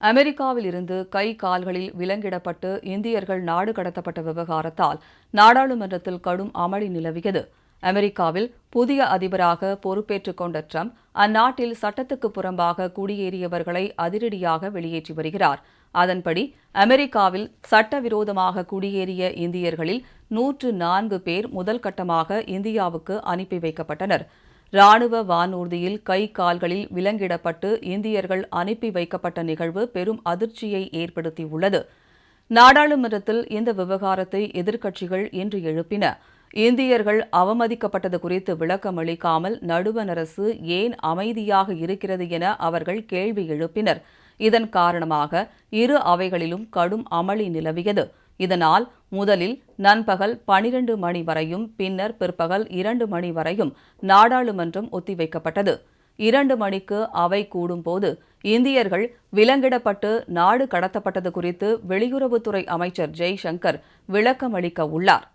அமெரிக்காவில் இருந்து கை கால்களில் விலங்கிடப்பட்டு இந்தியர்கள் நாடு கடத்தப்பட்ட விவகாரத்தால் நாடாளுமன்றத்தில் கடும் அமளி நிலவியது. அமெரிக்காவில் புதிய அதிபராக பொறுப்பேற்றுக் கொண்ட ட்ரம்ப் அந்நாட்டில் சட்டத்துக்கு புறம்பாக குடியேறியவர்களை அதிரடியாக வெளியேற்றி வருகிறார். அதன்படி அமெரிக்காவில் சட்டவிரோதமாக குடியேறிய இந்தியர்களில் நூற்று நான்கு பேர் முதல் கட்டமாக இந்தியாவுக்கு அனுப்பி வைக்கப்பட்டனர். ராணுவ வானூர்தியில் கை கால்களில் விலங்கிடப்பட்டு இந்தியர்கள் அனுப்பி வைக்கப்பட்ட நிகழ்வு பெரும் அதிர்ச்சியை ஏற்படுத்தியுள்ளது. நாடாளுமன்றத்தில் இந்த விவகாரத்தை எதிர்க்கட்சிகள் இன்று எழுப்பின. இந்தியர்கள் அவமதிக்கப்பட்டது குறித்து விளக்கமளிக்காமல் நடுவண் அரசு ஏன் அமைதியாக இருக்கிறது என அவர்கள் கேள்வி எழுப்பினர். இதன் காரணமாக இரு அவைகளிலும் கடும் அமளி நிலவியது. இதனால் முதலில் நண்பகல் பனிரண்டு மணி வரையும் பின்னர் பிற்பகல் இரண்டு மணி வரையும் நாடாளுமன்றம் ஒத்திவைக்கப்பட்டது. இரண்டு மணிக்கு அவை கூடும்போது இந்தியர்கள் விலங்கிடப்பட்டு நாடு கடத்தப்பட்டது குறித்து வெளியுறவுத்துறை அமைச்சர் ஜெய்சங்கர் விளக்கமளிக்க உள்ளார்.